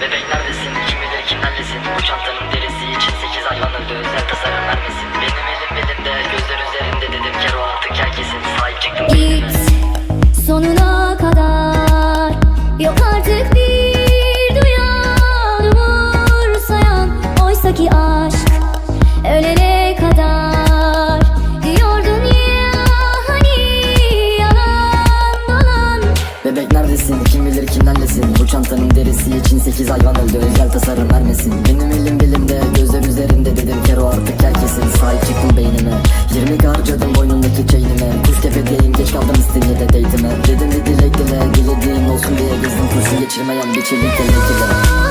Bebek neredesin kim bilir kimlerlesin Bu çantanın derisi için sekiz hayvan öldü özel tasarım vermesin. Benim elim elimde gözler üzerinde dedim Kero artık herkesin sahip çıktım Git sonuna kadar. Yok artık bir duyan umursayan. Oysa ki aşk ölene kadar. Diyordun ya hani yalan dolan Bebek neredesin kim bilir kimlerlesin Bu çantanın derisi için sekiz hayvan öldü özel tasarım vermesin. Benim elim bilimde gözler üzerinde dedim Kero artık herkesin sahip çıktım beynime 20 harcadım boynundaki chainime Kuş tepedeyim geç kaldım İstinye'de date'ime. Dedim bir dilek dile dilediğin olsun diye Gezdim kurşun geçirmeyen bir çelik kelek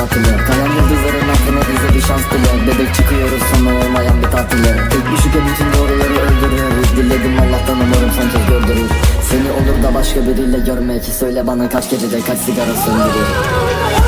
kafalı bir katile Kayan yıldızların aklına bize bir şans dile. Bebek çıkıyoruz sonu olmayan bir tatile Tek bir şüphe bütün doğruları öldürür Diledim Allah'tan umarım son kez gördürür Seni olur da başka biriyle görmek. Söyle bana kaç gecede kaç sigara söndürür